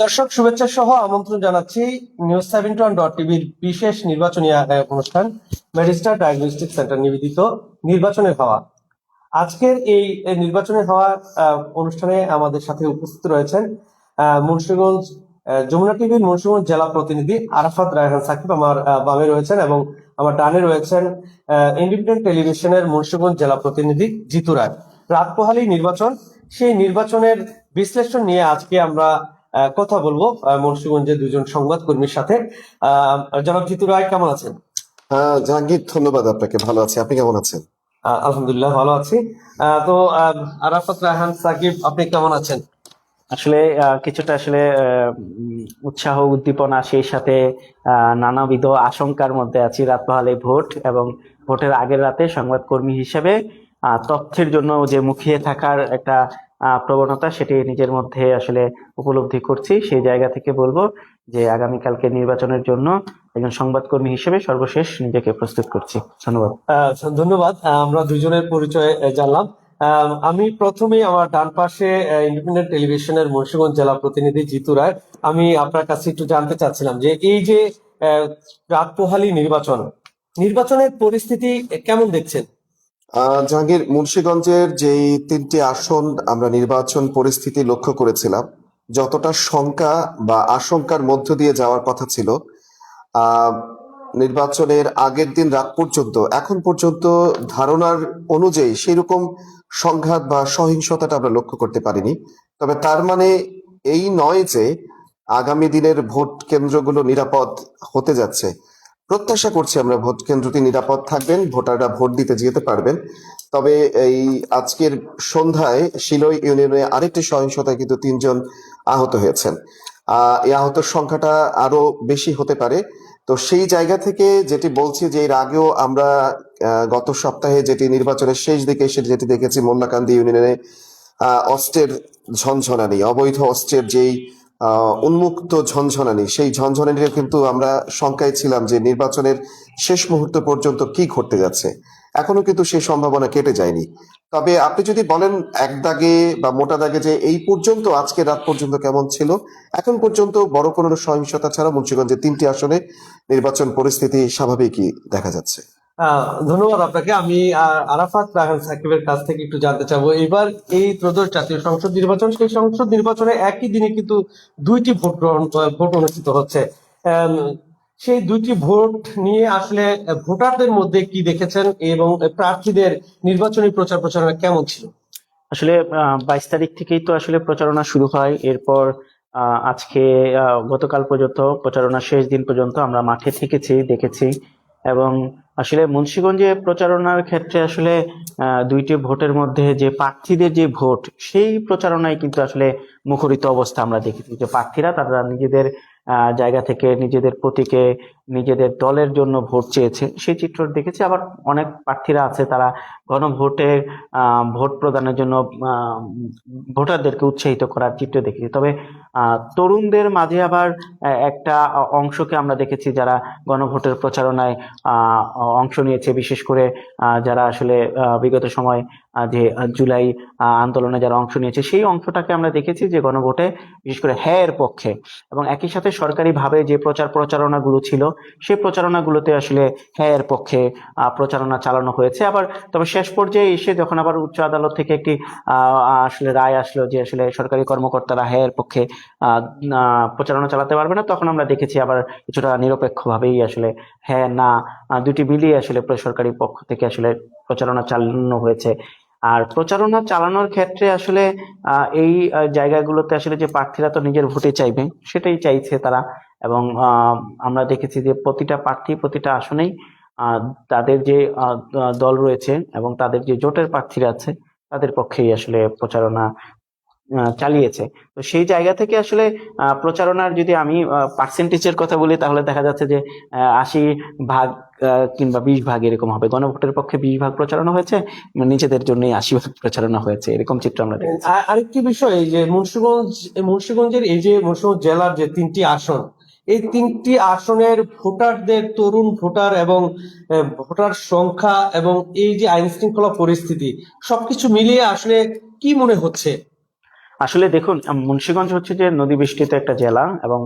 দর্শক, শুভেচ্ছা সহ আমন্ত্রণ জানাচ্ছি নিউজ সেভেন্টি ওয়ান ডট টিভির বিশেষ নির্বাচনী অনুষ্ঠান ম্যাজিস্টার ডায়াগনস্টিক সেন্টার নিবেদিত নির্বাচনের হওয়া। আজকের এই নির্বাচনের হওয়া অনুষ্ঠানে আমাদের সাথে উপস্থিত রয়েছেন মুন্সিগঞ্জ যমুনা টিভির মুন্সিগঞ্জ জেলা প্রতিনিধি আরাফাত রায়হান সাকিব আমার বামে রয়েছেন এবং আমার ডানে রয়েছেন ইন্ডিপেন্ডেন্ট টেলিভিশনের মুন্সিগঞ্জ জেলা প্রতিনিধি জিতু রায়। রাত পোহালি নির্বাচন, সেই নির্বাচনের বিশ্লেষণ নিয়ে আজকে আমরা কথা বলব। আহ, মুন্সিগঞ্জের দুজন সংবাদকর্মীর সাথে। আহ, জনাব জিতু রায় কেমন আছেন? হ্যাঁ জাহাঙ্গীর ধন্যবাদ আপনাকে। ভালো আছি। আপনি কেমন আছেন? আলহামদুলিল্লাহ ভালো আছি। তো আরাফাত রায়হান সাকিব আপনি কেমন আছেন? আসলে কিছুটা আসলে আহ, উৎসাহ উদ্দীপনা সেই সাথে আহ, নানাবিধ আশঙ্কার মধ্যে আছি রাত পাহালে ভোট এবং ভোটের আগের রাতে সংবাদকর্মী হিসেবে তথ্যের জন্য যে মুখিয়ে থাকার একটা প্রবণতা সেটি নিজের মধ্যে আসলে উপলব্ধি করছি। সেই জায়গা থেকে বলব যে আগামীকালকে নির্বাচনের জন্য একজন সংবাদকর্মী হিসেবে সর্বশেষ নিজেকে প্রস্তুত করছি। ধন্যবাদ। ধন্যবাদ। আমরা দুজনের পরিচয় জানলাম। আমি প্রথমেই আমার ডান পাশে ইন্ডিপেন্ডেন্ট টেলিভিশনের মুন্সিগঞ্জ জেলা প্রতিনিধি জিতু রায়। আমি আপনার কাছে একটু জানতে চাচ্ছিলাম যে এই যে রাত পোহালি নির্বাচন, নির্বাচনের পরিস্থিতি কেমন দেখছেন? জাহাঙ্গীর, মুন্সীগঞ্জের যেই তিনটি আসন আমরা নির্বাচন পরিস্থিতি লক্ষ্য করেছিলাম, যতটা শঙ্কা বা আশঙ্কার মধ্য দিয়ে যাওয়ার কথা ছিল নির্বাচনের আগের দিন রাত পর্যন্ত, এখন পর্যন্ত ধারণার অনুযায়ী সেই রকম সংঘাত বা সহিংসতাটা আমরা লক্ষ্য করতে পারিনি। তবে তার মানে এই নয় যে আগামী দিনের ভোট কেন্দ্রগুলো নিরাপদ হতে যাচ্ছে। প্রত্যাশা করছি আমরা ভোট কেন্দ্রটি নিরাপদ থাকবেন, ভোটাররা ভোট দিতে যেতে পারবেন। তবে এই আজকের সন্ধ্যায় শিলই ইউনিয়নে আরেকটি সহিংসতায় কিন্তু তিনজন আহত হয়েছেন। এই আহতের সংখ্যাটা আরও বেশি হতে পারে। তো সেই জায়গা থেকে যেটি বলছি যে এর আগেও আমরা গত সপ্তাহে যেটি নির্বাচনের শেষ দিকে সেটি যেটি দেখেছি মোল্লাকান্দি ইউনিয়নে অস্ত্রের ঝনঝনানি অবৈধ অস্ত্রের যেই উন্মুক্ত ঝনঝনানি। সেই ঝনঝনানিটা কিন্তু আমরা শঙ্কায় ছিলাম যে নির্বাচনের শেষ মুহূর্ত পর্যন্ত কি ঘটতে যাচ্ছে। এখনও কিন্তু সেই সম্ভাবনা কেটে যায়নি। তবে আপনি যদি বলেন এক দাগে বা মোটা দাগে যে এই পর্যন্ত আজকে রাত পর্যন্ত কেমন ছিল এখন পর্যন্ত বড় কোনো সহিংসতা ছাড়া মুন্সিগঞ্জের তিনটি আসনে নির্বাচন পরিস্থিতি স্বাভাবিকই দেখা যাচ্ছে। ধন্যবাদ আপনাকে। আমি আরাফাত রাহান সাকিবের কাছ থেকে একটু জানতে চাবো। এবার এই ত্রয়োদশ জাতীয় সংসদ নির্বাচন, সেই সংসদ নির্বাচনে একই দিনে কিন্তু দুইটি ভোট গ্রহণ ভোট অনুষ্ঠিত হচ্ছে। সেই দুইটি ভোট নিয়ে আসলে ভোটারদের মধ্যে কি দেখেছেন এবং প্রার্থীদের নির্বাচনী প্রচার প্রচারণা কেমন ছিল? আসলে বাইশ তারিখ থেকেই তো আসলে প্রচারণা শুরু হয়। এরপর আজকে গতকাল পর্যন্ত প্রচারণা শেষ দিন পর্যন্ত আমরা মাঠে থেকেছি, দেখেছি। এবং আসলে মুন্সীগঞ্জে প্রচারণার ক্ষেত্রে আসলে দুইটি ভোটের মধ্যে যে প্রার্থীদের যে ভোট, সেই প্রচারণায় কিন্তু আসলে মুখরিত অবস্থা আমরা দেখেছি। যে প্রার্থীরা তারা নিজেদের জায়গা থেকে নিজেদের প্রতীকে নিজেদের দলের জন্য ভোট চেয়েছে। সেই চিত্র দেখেছি। আবার অনেক প্রার্থীরা আছে, তারা গণভোটে ভোট প্রদানের জন্য ভোটারদেরকে উৎসাহিত করার চিত্র দেখেছি। তবে তরুণদের মাঝে আবার একটা অংশকে আমরা দেখেছি যারা গণভোটের প্রচারণায় অংশ নিয়েছে। বিশেষ করে যারা আসলে বিগত সময় যে জুলাই আন্দোলনে যারা অংশ নিয়েছে, সেই অংশটাকে আমরা দেখেছি যে গণভোটে বিশেষ করে হ্যাঁ এর পক্ষে। এবং একই সাথে সরকারিভাবে যে প্রচার প্রচারণাগুলো ছিল সেই প্রচারণাগুলোতে আসলে হ্যাঁ এর পক্ষে প্রচারণা চালানো হয়েছে। আবার তবে শেষ পর্যায়ে এসে যখন আবার উচ্চ আদালত থেকে একটি আসলে রায় আসলো যে আসলে সরকারি কর্মকর্তারা হ্যাঁ এর পক্ষে প্রচারণা চালাতে পারবে না, তখন আমরা দেখেছি আবার কিছুটা নিরপেক্ষভাবেই আসলে হ্যাঁ না দুটি মিলিয়ে আসলে সরকারি পক্ষ থেকে আসলে প্রচারণা চালানো হয়েছে। আর প্রচারণা চালানোর ক্ষেত্রে আসলে এই জায়গাগুলোতে আসলে যে প্রার্থীরা তো নিজের ভোটে চাইবে, সেটাই চাইছে তারা। এবং আমরা দেখেছি যে প্রতিটা প্রার্থী, প্রতিটা আসনেই তাদের যে দল রয়েছে এবং তাদের যে জোটের প্রার্থীরা আছে, তাদের পক্ষেই আসলে প্রচারণা চালিয়েছে। তো সেই জায়গা থেকে আসলে প্রচারণার যদি আমি পার্সেন্টেজের কথা বলি, তাহলে দেখা যাচ্ছে যে আশি ভাগ কিংবা বিশ ভাগ এরকম হবে। গণভোটের পক্ষে বিশ ভাগ প্রচারণা হয়েছে, নিজেদের জন্যই আশি ভাগ প্রচারণা হয়েছে, এরকম চিত্র আমরা আরেকটি বিষয় যে মুন্সিগঞ্জ, মুন্সিগঞ্জের এই যে মুন্সিগঞ্জ জেলার যে তিনটি আসন এই তিনটি আসনের ভোটারদের তরুণ ভোটার এবং ভোটার সংখ্যা এবং এই যে আইন শৃঙ্খলা পরিস্থিতি, সবকিছু মিলিয়ে আসলে কি মনে হচ্ছে? আসলে দেখুন মুন্সীগঞ্জ হচ্ছে যে নদী বেষ্টিত একটা জেলা এবং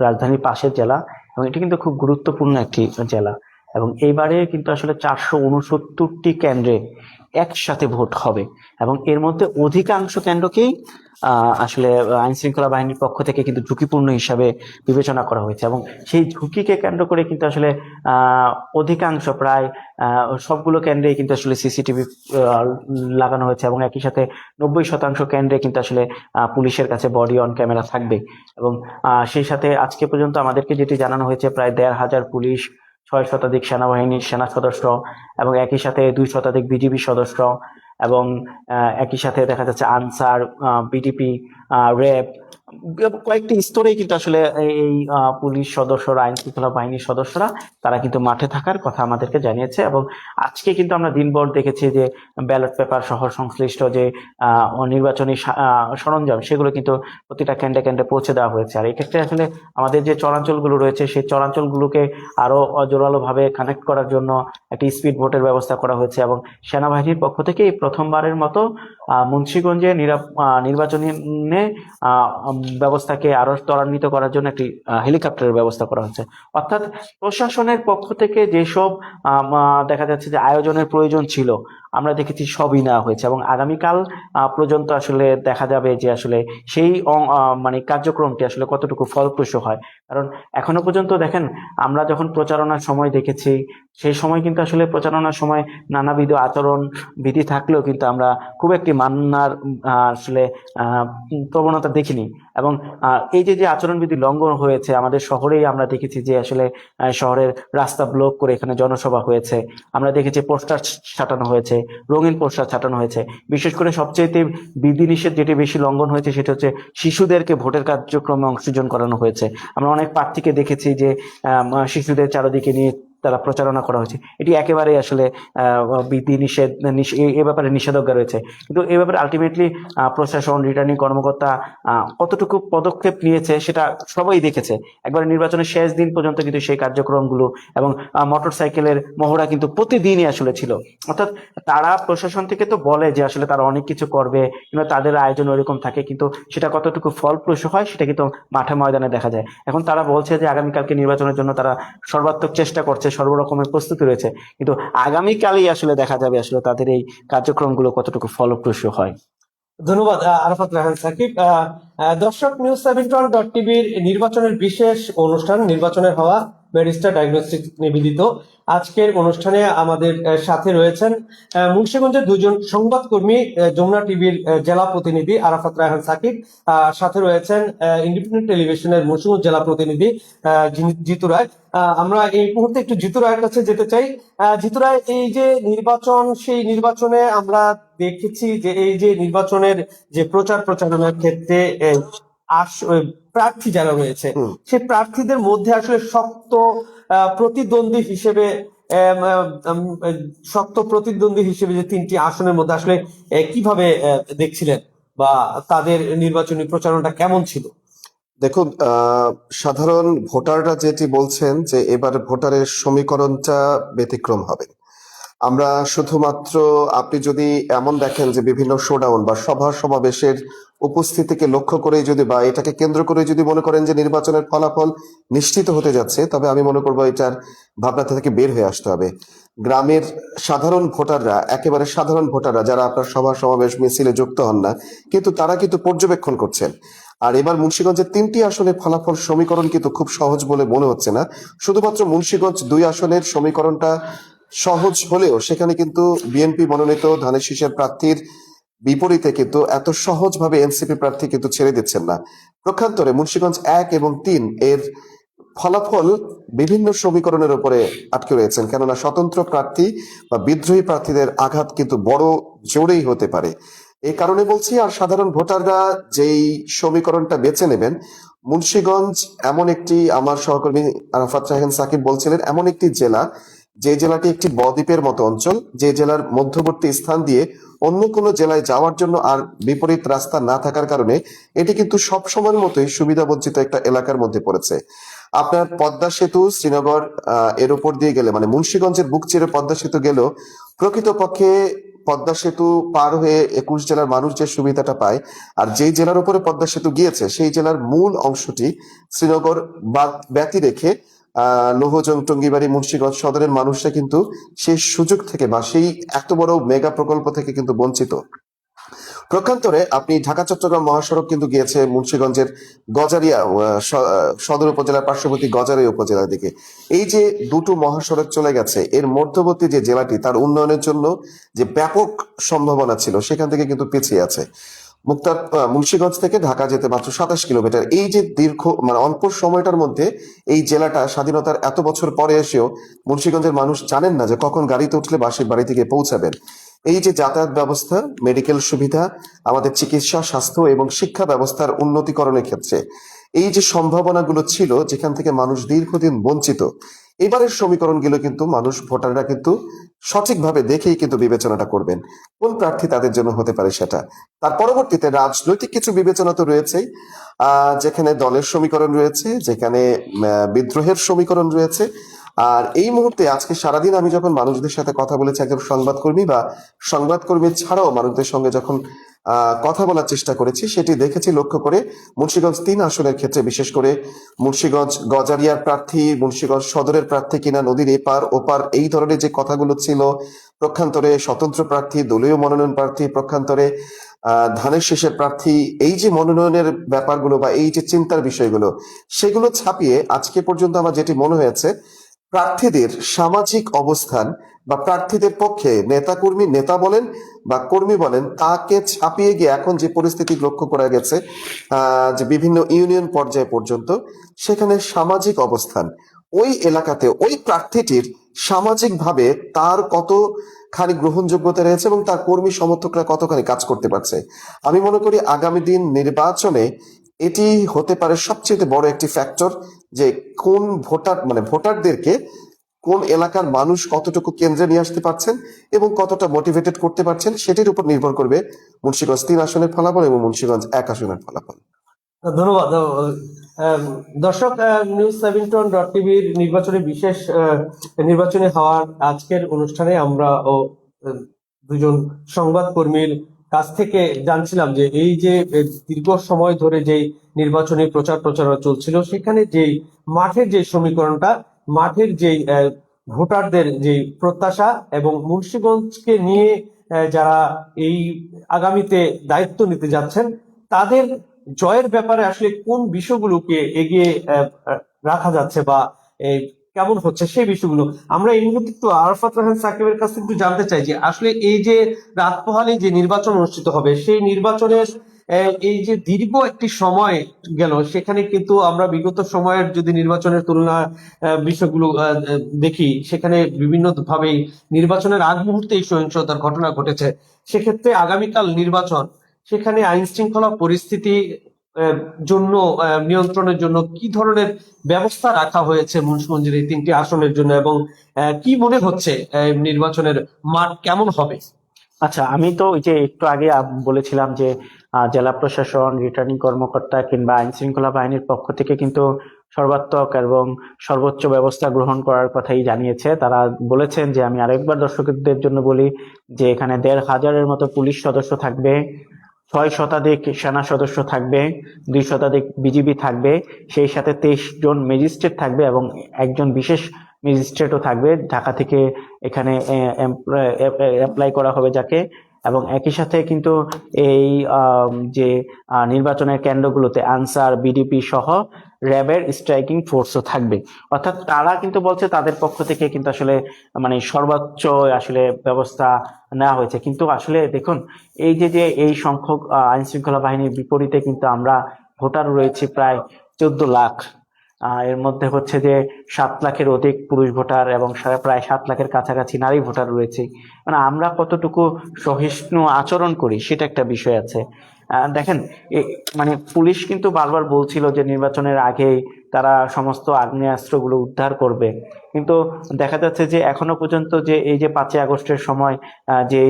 রাজধানীর পাশের জেলা এবং এটি কিন্তু খুব গুরুত্বপূর্ণ একটি জেলা এবং এইবারে কিন্তু আসলে চারশো উনসত্তরটি কেন্দ্রে একসাথে ভোট হবে। এবং এর মধ্যে অধিকাংশ কেন্দ্রকেই আসলে আইন শৃঙ্খলা বাহিনীর পক্ষ থেকে কিন্তু ঝুঁকিপূর্ণ হিসাবে বিবেচনা করা হয়েছে। এবং সেই ঝুঁকিকে কেন্দ্র করে কিন্তু আসলে অধিকাংশ প্রায় সবগুলো কেন্দ্রেই কিন্তু আসলে সিসিটিভি লাগানো হয়েছে এবং একই সাথে নব্বই শতাংশ কেন্দ্রে কিন্তু আসলে পুলিশের কাছে বডি অন ক্যামেরা থাকবে। এবং সেই সাথে আজকে পর্যন্ত আমাদেরকে যেটি জানানো হয়েছে, প্রায় দেড় হাজার পুলিশ ছয় শতাধিক সেনাবাহিনীর সেনা সদস্য এবং একই সাথে দুই শতাধিক বিজিবি সদস্য এবং একই সাথে দেখা যাচ্ছে আনসার বিডিপি র্যাব কয়েকটি স্তরেই কিন্তু আসলে এই পুলিশ সদস্যরা আইন শৃঙ্খলা বাহিনীর সদস্যরা, তারা কিন্তু মাঠে থাকার কথা আমাদেরকে জানিয়েছে এবং আজকে কিন্তু আমরা দিনভর দেখেছি যে ব্যালট পেপার সহ সংশ্লিষ্ট যে নির্বাচনী সরঞ্জাম, সেগুলো কিন্তু প্রতিটা কেন্দ্রে কেন্দ্রে পৌঁছে দেওয়া হয়েছে। আর এক্ষেত্রে আসলে আমাদের যে চরাঞ্চলগুলো রয়েছে, সেই চরাঞ্চলগুলোকে আরও জোরালোভাবে কানেক্ট করার জন্য একটি স্পিড ভোটের ব্যবস্থা করা হয়েছে এবং সেনাবাহিনীর পক্ষ থেকে এই প্রথমবারের মতো মুন্সিগঞ্জে নিরা- নির্বাচনী ব্যবস্থাকে আরও ত্বরান্বিত করার জন্য একটি হেলিকপ্টারের ব্যবস্থা করা হচ্ছে। অর্থাৎ প্রশাসনের পক্ষ থেকে যেসব দেখা যাচ্ছে যে আয়োজনের প্রয়োজন ছিল আমরা দেখেছি সবই নেওয়া হয়েছে এবং আগামীকাল পর্যন্ত আসলে দেখা যাবে যে আসলে সেই মানে কার্যক্রমটি আসলে কতটুকু ফলপ্রসূ হয়। কারণ এখনও পর্যন্ত দেখেন, আমরা যখন প্রচারণার সময় দেখেছি, সেই সময় কিন্তু আসলে প্রচারণার সময় নানাবিধ আচরণ বিধি থাকলেও কিন্তু আমরা খুব একটি মান্নার আসলে প্রবণতা দেখিনি। এবং এই যে যে আচরণবিধি লঙ্ঘন হয়েছে, আমাদের শহরেই আমরা দেখেছি যে আসলে শহরের রাস্তা ব্লক করে এখানে জনসভা হয়েছে। আমরা দেখেছি পোস্টার ছাটানো হয়েছে। রঙিন পোস্টার ছাটানো হয়েছে। বিশেষ করে সবচেয়ে বিধিনিষেধ যেটি বেশি লঙ্ঘন হয়েছে সেটা হচ্ছে শিশুদেরকে ভোটের কার্যক্রমে অংশগ্রহণ করানো হয়েছে। আমরা অনেক প্রার্থীকে দেখেছি যে শিশুদের চারদিকে নিয়ে তারা প্রচারণা করা হয়েছে। এটি একেবারেই আসলে বিধি নিষেধ, নিষ- এ- এ ব্যাপারে নিষেধাজ্ঞা রয়েছে। কিন্তু এ ব্যাপারে আলটিমেটলি প্রশাসন রিটার্নিং কর্মকর্তা কতটুকু পদক্ষেপ নিয়েছে সেটা সবাই দেখেছে। একবার নির্বাচনের শেষ দিন পর্যন্ত কিন্তু সেই কার্যক্রমগুলো এবং মোটর সাইকেলের মহড়া কিন্তু প্রতিদিনই আসলে ছিল। অর্থাৎ তারা প্রশাসন থেকে তো বলে যে আসলে তারা অনেক কিছু করবে কিংবা তাদের আয়োজন ওইরকম থাকে, কিন্তু সেটা কতটুকু ফলপ্রসূ হয় সেটা কিন্তু মাঠে ময়দানে দেখা যায়। এখন তারা বলছে যে আগামীকালকে নির্বাচনের জন্য তারা সর্বাত্মক চেষ্টা করছে সর্বরকমের প্রস্তুতি রয়েছে। কিন্তু আগামীকালই আসলে দেখা যাবে আসলে তাদের এই কার্যক্রমগুলো কতটুকু ফলপ্রসূ হয়। ধন্যবাদ আরাফাত রাহান সাকিব। দর্শক, নিউজ সেভেন্টন ডট টিভির নির্বাচনের বিশেষ অনুষ্ঠান, নির্বাচনের হওয়া ব্যারিস্টার ডায়াগনস্টিক নিবেদিত। আজকের অনুষ্ঠানে আমাদের সাথে রয়েছেন মুন্সিগঞ্জের দুজন সংবাদকর্মী যমুনা টিভির জেলা প্রতিনিধি আরাফাত রায়হান সাকিব সাথে রয়েছেন ইন্ডিপেন্ডেন্ট টেলিভিশনের মুন্সিগঞ্জ জেলা প্রতিনিধি জিতু রায়। আমরা এই মুহূর্তে একটু জিতু রায়ের কাছে যেতে চাই। জিতু রায়, এই যে নির্বাচন, সেই নির্বাচনে আমরা দেখেছি যে এই যে নির্বাচনের যে প্রচার প্রচারণার ক্ষেত্রে প্রার্থী যারা রয়েছে সে প্রার্থীদের মধ্যে আসলে শক্ত প্রতিদ্বন্দ্বী হিসেবে শক্ত প্রতিদ্বন্দ্বী হিসেবে যে তিনটি আসনের মধ্যে আসলে কীভাবে দেখছিলেন বা তাদের নির্বাচনী প্রচারণটা কেমন ছিল? দেখুন আহ, সাধারণ ভোটাররা যেটি বলছেন যে এবার ভোটারের সমীকরণটা ব্যতিক্রম হবে। আমরা শুধুমাত্র আপনি যদি এমন দেখেন যে বিভিন্ন শোডাউন বা সভা সমাবেশের উপস্থিতিকে লক্ষ্য করে যদি বা এটাকে কেন্দ্র করে যদি মনে করেন যে নির্বাচনের ফলাফল নিশ্চিত হতে যাচ্ছে, তবে আমি মনে করব এটার ভাবনা থেকে বের হয়ে আসতে হবে। গ্রামের সাধারণ ভোটাররা, একেবারে সাধারণ ভোটাররা যারা আপনার সভা সমাবেশ মিছিলে যুক্ত হন না, কিন্তু তারা কিন্তু পর্যবেক্ষণ করছেন। আর এবার মুন্সিগঞ্জের তিনটি আসনের ফলাফল সমীকরণ কিন্তু খুব সহজ বলে মনে হচ্ছে না। শুধুমাত্র মুন্সিগঞ্জ দুই আসনের সমীকরণটা সহজ হলেও সেখানে কিন্তু বিএনপি মনোনীত ধানের শীষের প্রার্থীর বিপরীতে কিন্তু এত সহজভাবে এনসিপি প্রার্থী কিন্তু ছেড়ে দিচ্ছেন না। প্রক্ষান্তরে মুন্সিগঞ্জ এক এবং তিন এর ফলাফল বিভিন্ন সমীকরণের উপরে আটকে রয়েছেন। কেননা স্বতন্ত্র প্রার্থী বা বিদ্রোহী প্রার্থীদের আঘাত কিন্তু বড় জোরেই হতে পারে। এই কারণে বলছি, আর সাধারণ ভোটাররা যেই সমীকরণটা বেছে নেবেন, মুন্সীগঞ্জ এমন একটি, আমার সহকর্মী আরাফাত রাহেন সাকিব বলছিলেন, এমন একটি জেলা যে জেলাটি একটি বদ্বীপের মতো অঞ্চল, যে জেলার মধ্যবর্তী স্থান দিয়ে অন্য কোনো জেলায় যাওয়ার জন্য আর বিপরীত রাস্তা না থাকার কারণে এটি কিন্তু সব সময়ের মতোই সুবিধাবঞ্চিত একটা এলাকার মধ্যে পড়েছে। আপনার পদ্মা সেতু শ্রীনগর এর উপর দিয়ে গেলে মানে মুন্সিগঞ্জের বুক চিরে পদ্মা সেতু গেলেও প্রকৃতপক্ষে পদ্মা সেতু পার হয়ে একুশ জেলার মানুষ যে সুবিধাটা পায়, আর যেই জেলার উপরে পদ্মা সেতু গিয়েছে, সেই জেলার মূল অংশটি শ্রীনগর বাদ ব্যতি রেখে লৌহজং টঙ্গিবাড়ি মুন্সিগঞ্জ সদরের মানুষরা কিন্তু সেই সুযোগ থেকে বা সেই এত বড় মেগা প্রকল্প থেকে কিন্তু বঞ্চিত। প্রক্ষান্তরে আপনি ঢাকা, চট্টগ্রাম মহাসড়ক কিন্তু গিয়েছে মুন্সিগঞ্জের গজারিয়া সদর উপজেলার পার্শ্ববর্তী গজারিয়া উপজেলার দিকে। এই যে দুটো মহাসড়ক চলে গেছে, এর মধ্যবর্তী যে জেলাটি, তার উন্নয়নের জন্য যে ব্যাপক সম্ভাবনা ছিল, সেখান থেকে কিন্তু পিছিয়ে আছে। মুন্সিগঞ্জ থেকে ঢাকা যেতে মাত্র সাতাশ কিলোমিটার। এই যে দীর্ঘ মানে অল্প সময়টার মধ্যে এই জেলাটা স্বাধীনতার এত বছর পরে এসেও মুন্সিগঞ্জের মানুষ জানেন না যে কখন গাড়িতে উঠলে বাসের বাড়ি থেকে পৌঁছাবেন। এই যে যাতায়াত ব্যবস্থা, মেডিকেল সুবিধা, আমাদের চিকিৎসা, স্বাস্থ্য এবং শিক্ষা ব্যবস্থার উন্নতিকরণের ক্ষেত্রে। এই যে সম্ভাবনাগুলো ছিল, যেখান থেকে মানুষ দীর্ঘদিন বঞ্চিত এবারের সমীকরণগুলো কিন্তু মানুষ, ভোটাররা কিন্তু সঠিকভাবে দেখেই কিন্তু বিবেচনাটা করবেন। কোন প্রার্থী তাদের জন্য হতে পারে সেটা। তার পরবর্তীতে রাজনৈতিক কিছু বিবেচনা তো রয়েছেই। যেখানে দলের সমীকরণ রয়েছে, যেখানে বিদ্রোহের সমীকরণ রয়েছে। আর এই মুহূর্তে আজকে সারাদিন আমি যখন মানুষদের সাথে কথা বলেছি, একজন সংবাদকর্মী বা সংবাদকর্মী ছাড়াও মানুষদের সঙ্গে যখন কথা বলার চেষ্টা করেছি, সেটি দেখেছি, লক্ষ্য করে মুন্সিগঞ্জ তিন আসনের ক্ষেত্রে, বিশেষ করে মুন্সিগঞ্জ গজারিয়ার প্রার্থী, মুন্সিগঞ্জ সদরের প্রার্থী কিনা নদীর এপার, ওপার, এই ধরনের যে কথাগুলো ছিল, প্রক্ষান্তরে স্বতন্ত্র প্রার্থী, দলীয় মনোনয়ন প্রার্থী, প্রক্ষান্তরে ধানের শেষের প্রার্থী, এই যে মনোনয়নের ব্যাপারগুলো বা এই যে চিন্তার বিষয়গুলো, সেগুলো ছাপিয়ে আজকে পর্যন্ত আমার যেটি মনে হয়েছে প্রার্থীদের সামাজিক অবস্থান বা প্রার্থীদের পক্ষে নেতাকর্মী নেতা বলেন বা কর্মী বলেন, তাকে ছাপিয়ে গিয়ে এখন যে পরিস্থিতি লক্ষ্য করা গেছে যে বিভিন্ন ইউনিয়ন পর্যায়ে পর্যন্ত, সেখানে সামাজিক অবস্থান। ওই এলাকাতে ওই প্রার্থীটির সামাজিকভাবে তার কতখানি গ্রহণযোগ্যতা রয়েছে এবং তার কর্মী সমর্থকরা কতখানি কাজ করতে পারছে? আমি মনে করি আগামী দিন নির্বাচনে এটি হতে পারে সবচেয়ে বড় একটি ফ্যাক্টর যে কোন ভোটার মানে ভোটারদেরকে কোন এলাকার মানুষ কতটুকু কেন্দ্রে নিয়ে আসতে পারছেন এবং কতটা মোটিভেটেড করতে পারছেন সেটির উপর নির্ভর করবে মুন্সিগঞ্জ তিন আসনের ফলাফল এবং মুন্সিগঞ্জ এক আসনের ফলাফল। ধন্যবাদ। দর্শক নিউজ সেভেন্টন ডট টিভির নির্বাচনে বিশেষ নির্বাচনী হওয়ার আজকের অনুষ্ঠানে আমরা ও দুজন সংবাদ কর্মীর কাছ থেকে জানছিলাম যে এই যে দীর্ঘ সময় ধরে যেই নির্বাচনী প্রচার প্রচারণা চলছিল সেখানে যেই মাঠের যে সমীকরণটা মাঠের আহ, ভোটারদের যে প্রত্যাশা এবং মুন্সিগঞ্জকে নিয়ে যারা এই আগামীতে দায়িত্ব নিতে যাচ্ছেন তাদের জয়ের ব্যাপারে আসলে কোন বিষয়গুলোকে এগিয়ে রাখা যাচ্ছে বা কেমন হচ্ছে সেই বিষয়গুলো। আমরা এই মুহূর্তে একটু আরফাত রাহান সাকিবের কাছ থেকে একটু জানতে চাই যে, আসলে এই যে রাত পোহালে যে নির্বাচন অনুষ্ঠিত হবে, সেই নির্বাচনের এই যে দীর্ঘ একটি সময় গেল, সেখানে কিন্তু আমরা বিগত সময়ের যদি নির্বাচনের তুলনা বিষয়গুলো দেখি, সেখানে বিভিন্ন ভাবেই নির্বাচনের আগ মুহূর্তে এই সহিংসতার ঘটনা ঘটেছে। সেক্ষেত্রে আগামীকাল নির্বাচন, সেখানে আইন শৃঙ্খলা পরিস্থিতি জন্য নিয়ন্ত্রণের জন্য কি ধরনের ব্যবস্থা রাখা হয়েছে মুন্সিগঞ্জের এই তিনটি আসনের জন্য এবং কি মনে হচ্ছে নির্বাচনের মাঠ কেমন হবে? আচ্ছা আমি তো ওই যে একটু আগে বলেছিলাম যে জেলা প্রশাসন রিটার্নিং কর্মকর্তা কিংবা আইন শৃঙ্খলা বাহিনীর পক্ষ থেকে কিন্তু সর্বাত্মক এবং সর্বোচ্চ ব্যবস্থা গ্রহণ করার কথাই জানিয়েছে। তারা বলেছেন যে, আমি আরেকবার দর্শকদের জন্য বলি যে, এখানে দেড় হাজারের মতো পুলিশ সদস্য থাকবে। ছয় শতাধিক সেনা সদস্য থাকবে, দুই শতাধিক বিজিবি থাকবে, সেই সাথে তেইশ জন ম্যাজিস্ট্রেট থাকবে এবং একজন বিশেষ ম্যাজিস্ট্রেটও থাকবে, ঢাকা থেকে এখানে অ্যাপ্লাই করা হবে যাকে। এবং একই সাথে কিন্তু এই যে নির্বাচনের কেন্দ্রগুলোতে আনসার, বিডিপি সহ র্যাবের স্ট্রাইকিং ফোর্সও থাকবে। অর্থাৎ তারা কিন্তু বলছে তাদের পক্ষ থেকে কিন্তু আসলে মানে সর্বোচ্চ আসলে ব্যবস্থা নেওয়া হয়েছে। কিন্তু আসলে দেখুন, এই যে যে এই সংখ্যক আইন শৃঙ্খলা বাহিনীর বিপরীতে কিন্তু আমরা ভোটার রয়েছে প্রায় চোদ্দ লাখ। এর মধ্যে হচ্ছে যে সাত লাখের অধিক পুরুষ ভোটার এবং প্রায় সাত লাখের কাছাকাছি নারী ভোটার রয়েছে। মানে আমরা কতটুকু সহিষ্ণু আচরণ করি সেটা একটা বিষয় আছে। দেখেন মানে পুলিশ কিন্তু বারবার বলছিল যে নির্বাচনের আগেই তারা সমস্ত আগ্নেয়াস্ত্রগুলো উদ্ধার করবে। কিন্তু দেখা যাচ্ছে যে এখনও পর্যন্ত যে এই যে পাঁচই আগস্টের সময় যে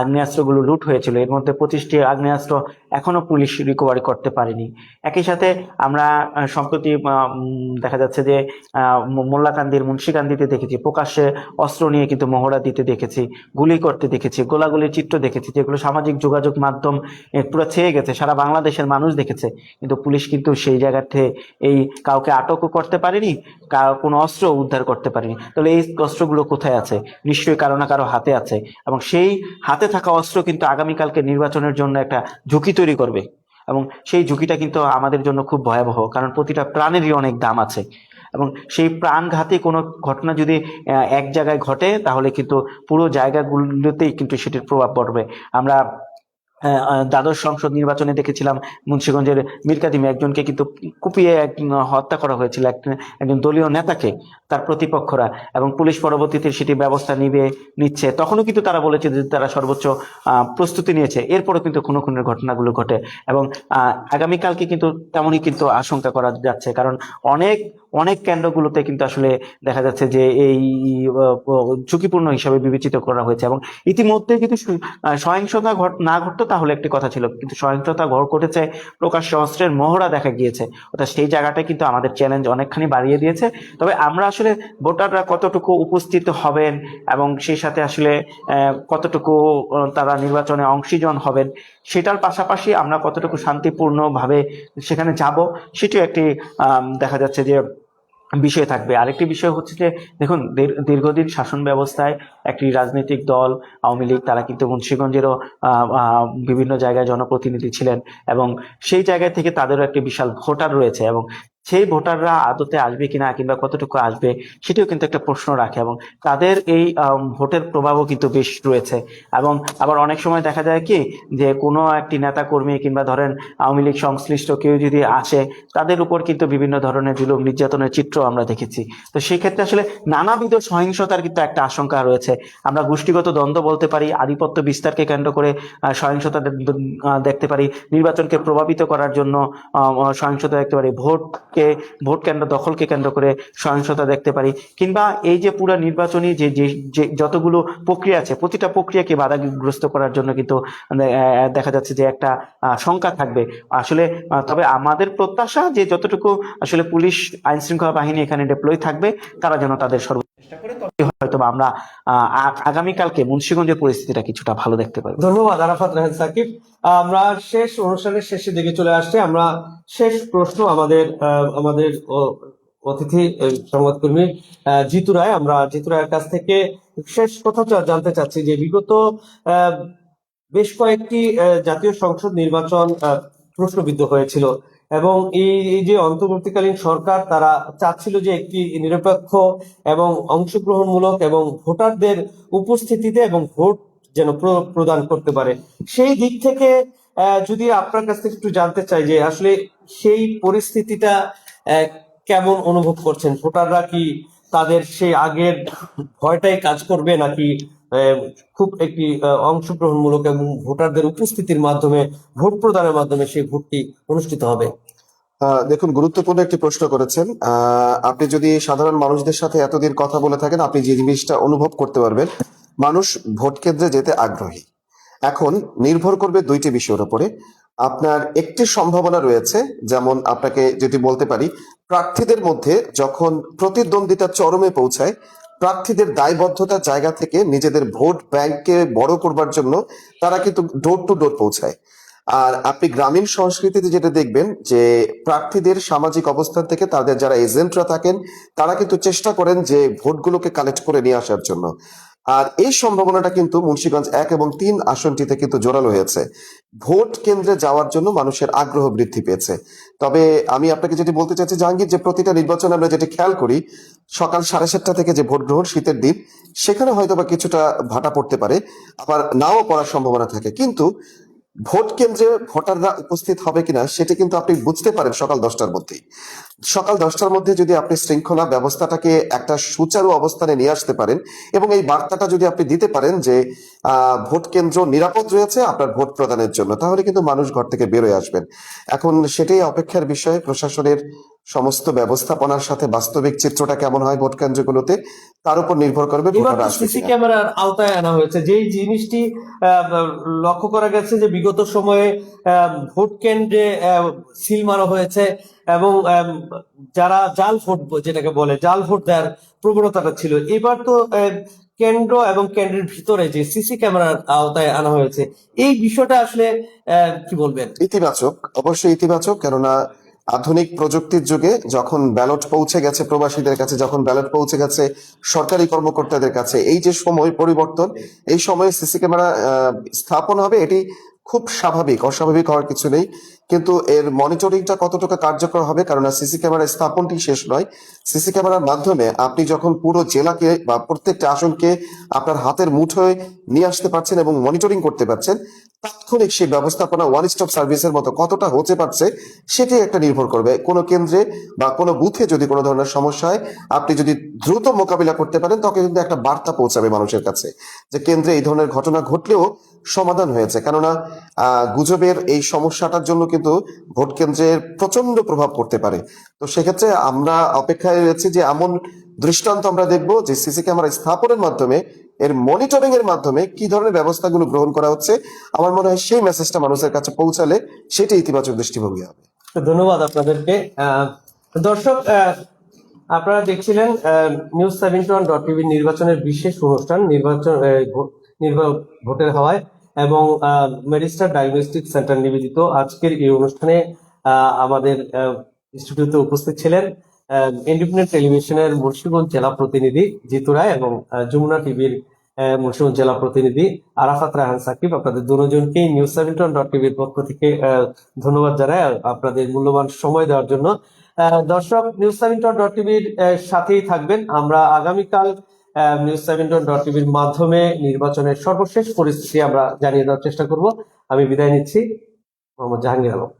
আগ্নেয়াস্ত্রগুলো লুট হয়েছিল, এর মধ্যে পঁচিশটি আগ্নেয়াস্ত্র এখনও পুলিশ রিকভারি করতে পারেনি। একই সাথে আমরা সম্প্রতি দেখা যাচ্ছে যে মোল্লাকান্দির মুন্সিকান্দিতে দেখেছি, প্রকাশ্যে অস্ত্র নিয়ে কিন্তু মহড়া দিতে দেখেছি, গুলি করতে দেখেছি, গোলাগুলির চিত্র দেখেছি, যেগুলো সামাজিক যোগাযোগ মাধ্যম পুরো ছেয়ে গেছে, সারা বাংলাদেশের মানুষ দেখেছে, কিন্তু পুলিশ কিন্তু সেই জায়গাতে এই কাউকে আটকও করতে পারেনি কোনো অস্ত্র উদ্ধার করতে পারেনি। তাহলে এই অস্ত্রগুলো কোথায় আছে? নিশ্চয়ই কারও না কারও হাতে আছে। এবং সেই হাতে থাকা অস্ত্র কিন্তু আগামীকালকে নির্বাচনের জন্য একটা ঝুঁকি তৈরি করবে। এবং সেই ঝুঁকিটা কিন্তু আমাদের জন্য খুব ভয়াবহ, কারণ প্রতিটা প্রাণেরই অনেক দাম আছে। এবং সেই প্রাণঘাতী কোনো ঘটনা যদি এক জায়গায় ঘটে, তাহলে কিন্তু পুরো জায়গাগুলোতেই কিন্তু সেটির প্রভাব পড়বে। আমরা দ্বাদশ সংসদ নির্বাচনে দেখেছিলাম মুন্সিগঞ্জের মিরকাদিমে একজনকে কিন্তু কুপিয়ে এক, হত্যা করা হয়েছিল এক- একজন দলীয় নেতাকে তার প্রতিপক্ষরা এবং পুলিশ পরবর্তীতে সেটি ব্যবস্থা নিবে নিচ্ছে। তখনও কিন্তু তারা বলেছে যে তারা সর্বোচ্চ প্রস্তুতি নিয়েছে। এরপরও কিন্তু কোনো খুনের ঘটনাগুলো ঘটে। এবং আগামীকালকে কিন্তু তেমনই কিন্তু আশঙ্কা করা যাচ্ছে। কারণ অনেক অনেক কেন্দ্রগুলোতে কিন্তু আসলে দেখা যাচ্ছে যে এই ঝুঁকিপূর্ণ হিসাবে বিবেচিত করা হয়েছে এবং ইতিমধ্যে কিন্তু সহিংসতা না ঘটতো তাহলে একটি কথা ছিল, কিন্তু সহিংসতা ঘর ঘটেছে প্রকাশ্য অস্ত্রের মহড়া দেখা গিয়েছে। অর্থাৎ সেই জায়গাটা কিন্তু আমাদের চ্যালেঞ্জ অনেকখানি বাড়িয়ে দিয়েছে। তবে আমরা আসলে ভোটাররা কতটুকু উপস্থিত হবেন এবং সেই সাথে আসলে কতটুকু তারা নির্বাচনে অংশীজন হবেন, সেটার পাশাপাশি আমরা কতটুকু শান্তিপূর্ণভাবে সেখানে যাব, সেটিও একটি দেখা যাচ্ছে যে বিষয় থাকবে। আরেকটি বিষয় হচ্ছে যে, দেখুন দীর্ঘদিন শাসন ব্যবস্থায় একটি রাজনৈতিক দল, আওয়ামী লীগ, তারা কিন্তু মুন্সিগঞ্জেরও বিভিন্ন জায়গায় জনপ্রতিনিধি ছিলেন এবং সেই জায়গা থেকে তাদেরও একটি বিশাল ভোটার রয়েছে এবং সেই ভোটাররা আদতে আসবে কিনা কিংবা কতটুকু আসবে, সেটিও কিন্তু একটা প্রশ্ন রাখে এবং তাদের এই ভোটের প্রভাবও কিন্তু বেশ রয়েছে। এবং আবার অনেক সময় দেখা যায় কি যে কোনো একটি নেতা কর্মী কিংবা ধরেন আওয়ামী লীগ সংশ্লিষ্ট কেউ যদি আসে, তাদের উপর কিন্তু বিভিন্ন ধরনের জুলুম, নির্যাতনের চিত্র আমরা দেখেছি। তো সেই ক্ষেত্রে আসলে নানাবিধ সহিংসতার কিন্তু একটা আশঙ্কা রয়েছে। আমরা গোষ্ঠীগত দ্বন্দ্ব বলতে পারি, আধিপত্য বিস্তারকে কেন্দ্র করে সহিংসতা দেখতে পারি, নির্বাচনকে প্রভাবিত করার জন্য সহিংসতা দেখতে পারি ভোটকে, ভোট কেন্দ্র দখলকে কেন্দ্র করে সহিংসতা দেখতে পারি। কিংবা এই যে পুরো নির্বাচনী যে যে যতগুলো প্রক্রিয়া আছে, প্রতিটা প্রক্রিয়াকে বাধাগ্রস্ত করার জন্য কিন্তু দেখা যাচ্ছে যে একটা শঙ্কা থাকবে। আসলে তবে আমাদের প্রত্যাশা যে যতটুকু আসলে পুলিশ আইন শৃঙ্খলা বাহিনী এখানে ডেপ্লয় থাকবে, তারা যেন তাদের সর্বোচ্চ চেষ্টা করে হয়তো আমরা আগামীকালকে মুন্সিগঞ্জের পরিস্থিতিটা কিছুটা ভালো দেখতে পাবো ধন্যবাদ, আরাফাত রাহেন সাকিব। আমরা শেষ অনুষ্ঠানের শেষের দিকে চলে আসছে। আমরা শেষ প্রশ্ন আমাদের আমাদের অতিথি সংবাদকর্মী জিতু রায়। আমরা জিতু রায়ের কাছ থেকে শেষ কথা জানতে চাচ্ছি যে বিগত বেশ কয়েকটি জাতীয় সংসদ নির্বাচন প্রশ্নবিদ্ধ হয়েছিল। এবং এই এই যে অন্তর্বর্তীকালীন সরকার, তারা চাচ্ছিল যে একটি নিরপেক্ষ এবং অংশগ্রহণমূলক এবং ভোটারদের উপস্থিতিতে এবং ভোট যেন প্র- প্রদান করতে পারে। সেই দিক থেকে যদি আপনার কাছ থেকে একটু জানতে চাই যে আসলে সেই পরিস্থিতিটা কেমন অনুভব করছেন? ভোটাররা কি তাদের সেই আগের ভয়টাই কাজ করবে নাকি খুব একটি অংশগ্রহণমূলক এবং ভোটারদের উপস্থিতির মাধ্যমে, ভোট প্রদানের মাধ্যমে সেই ভোটটি অনুষ্ঠিত হবে। দেখুন, গুরুত্বপূর্ণ একটি প্রশ্ন করেছেন। আপনি যদি সাধারণ মানুষদের সাথে এতদিন কথা বলে থাকেন, আপনি যে জিনিসটা অনুভব করতে পারবেন, মানুষ ভোট কেন্দ্রে যেতে আগ্রহী। এখন নির্ভর করবে দুইটি বিষয়ের উপরে। আপনার একটি সম্ভাবনা রয়েছে, যেমন আপনাকে যদি বলতে পারি, প্রার্থীদের মধ্যে যখন প্রতিদ্বন্দ্বিতা চরমে পৌঁছায় প্রার্থীদের দায়বদ্ধতার জায়গা থেকে নিজেদের ভোট ব্যাংককে বড় করবার জন্য তারা কিন্তু ডোর টু ডোর পৌঁছায়। আর আপনি গ্রামীণ সংস্কৃতিতে যেটা দেখবেন যে প্রার্থীদের সামাজিক অবস্থান থেকে তাদের যারা এজেন্টরা থাকেন, তারা কিন্তু চেষ্টা করেন যে ভোটগুলোকে কালেক্ট করে নিয়ে আসার জন্য। আর এই সম্ভাবনাটা কিন্তু মুন্সিগঞ্জ এক এবং তিন আসনটিতে কিন্তু জোরালো হয়েছে। ভোট কেন্দ্রে যাওয়ার জন্য মানুষের আগ্রহ বৃদ্ধি পেয়েছে। তবে আমি আপনাকে যেটি বলতে চাচ্ছি জাহাঙ্গীর, যে প্রতিটা নির্বাচনে আমরা যেটি খেয়াল করি, সকাল সাড়ে সাতটা থেকে যে ভোট গ্রহণ, শীতের দিন সেখানে হয়তো বা কিছুটা ভাটা পড়তে পারে, আবার নাও পড়ার সম্ভাবনা থাকে। কিন্তু ভোট কেন্দ্রে ভোটাররা উপস্থিত হবে কিনা সেটা কিন্তু আপনি বুঝতে পারেন সকাল দশটার মধ্যেই। সকাল দশটার মধ্যে যদি আপনি শৃঙ্খলা ব্যবস্থাটাকে একটা সুচারু অবস্থানে নিয়ে আসতে পারেন এবং এই বার্তাটা যদি আপনি দিতে পারেন যে ভোট কেন্দ্র নিরাপদ রয়েছে, আপনার ভোট প্রদানের জন্য, তাহলে কিন্তু মানুষ ঘর থেকে বেরোয় আসবেন। এখন সেটাই অপেক্ষার বিষয়ে, প্রশাসনের সমস্ত ব্যবস্থাপনার সাথে বাস্তবিক চিত্রটা কেমন হয় ভোট কেন্দ্রগুলোতে তার উপর নির্ভর করবে সিসি ক্যামেরার আওতায় আনা হয়েছে। যেই জিনিসটি লক্ষ্য করা গেছে যে বিগত সময়ে ভোট কেন্দ্রে সিল মারা হয়েছে এবং যারা জাল ভোট যেটাকে বলে জাল ভোট দেওয়ার প্রবণতাটা ছিল। এবার তো কেন্দ্র এবং কেন্দ্রের ভিতরে যে সিসি ক্যামেরার আওতায় আনা হয়েছে এই বিষয়টা আসলে আহ, কি বলবেন? ইতিবাচক অবশ্যই ইতিবাচক কেননা আধুনিক প্রযুক্তির যুগে যখন ব্যালট পৌঁছে গেছে প্রবাসীদের কাছে, যখন ব্যালট পৌঁছে গেছে সরকারি কর্মকর্তাদের কাছে, এই যে সময় পরিবর্তন, এই সময়ে সিসি ক্যামেরা স্থাপন হবে, এটি খুব স্বাভাবিক, অস্বাভাবিক হওয়ার কিছু নেই। কিন্তু এর মনিটরিংটা কতটুকু কার্যকর হবে? কারণ সিসি ক্যামেরা স্থাপনটি শেষ নয়। সিসি ক্যামেরার মাধ্যমে আপনি যখন পুরো জেলাকে বা প্রত্যেকটা আসনকে আপনার হাতের মুঠোয় নিয়ে আসতে পারছেন এবং মনিটরিং করতে পারছেন তাৎক্ষণিক সেই ব্যবস্থাপনা ওয়ান স্টপ সার্ভিসের মতো কতটা হতে পারছে সেটি একটা নির্ভর করবে। কোনো কেন্দ্রে বা কোনো বুথে যদি কোনো ধরনের সমস্যা হয়, আপনি যদি দ্রুত মোকাবিলা করতে পারেন, তখন কিন্তু একটা বার্তা পৌঁছাবে মানুষের কাছে যে কেন্দ্রে এই ধরনের ঘটনা ঘটলেও সমাধান হয়েছে। কেননা গুজবের এই সমস্যাটার জন্য কিন্তু ভোট কেন্দ্রের প্রচণ্ড প্রভাব পড়তে পারে। তো সেক্ষেত্রে আমরা অপেক্ষায় রয়েছি যে এমন দৃষ্টান্ত আমরা দেখব যে সিসি ক্যামেরা স্থাপনের মাধ্যমে, এর মনিটরিং এর মাধ্যমে কি ধরনের ব্যবস্থাগুলো গ্রহণ করা হচ্ছে। আমার মনে হয় সেই মেসেজটা মানুষের কাছে পৌঁছালে সেটি ইতিবাচক দৃষ্টিভঙ্গি হবে। ধন্যবাদ আপনাদেরকে। দর্শক আপনারা দেখছিলেন নিউজ সেভেন্টি ওয়ান ডট টিভির নির্বাচনের বিশেষ অনুষ্ঠান, নির্বাচন ভোটের হওয়ায় এবং মেডিস্টার ডায়াগনস্টিক সেন্টার নিবেদিত। আজকের এই অনুষ্ঠানে আমাদের স্টুডিওতে উপস্থিত ছিলেন ইন্ডিপেন্ডেন্ট টেলিভিশনের মুন্সিগঞ্জ জেলা প্রতিনিধি জিতু রায় এবং যমুনা টিভির মুন্সিগঞ্জ জেলা প্রতিনিধি আরাফাত রাহান সাকিব আপনাদের দুজনকেই নিউজ সেভেন্টি ওয়ান ডট টিভির পক্ষ থেকে ধন্যবাদ জানাই আপনাদের মূল্যবান সময় দেওয়ার জন্য। দর্শক, নিউজ সেভেন্টি ওয়ান ডট টিভির সাথেই থাকবেন। আমরা আগামীকাল নিউজ সেভেন্টি ওয়ান ডট টিভির মাধ্যমে নির্বাচনের সর্বশেষ পরিস্থিতি আমরা জানিয়ে দেওয়ার চেষ্টা করব। আমি বিদায় নিচ্ছি। মোহাম্মদ জাহাঙ্গীর আলম।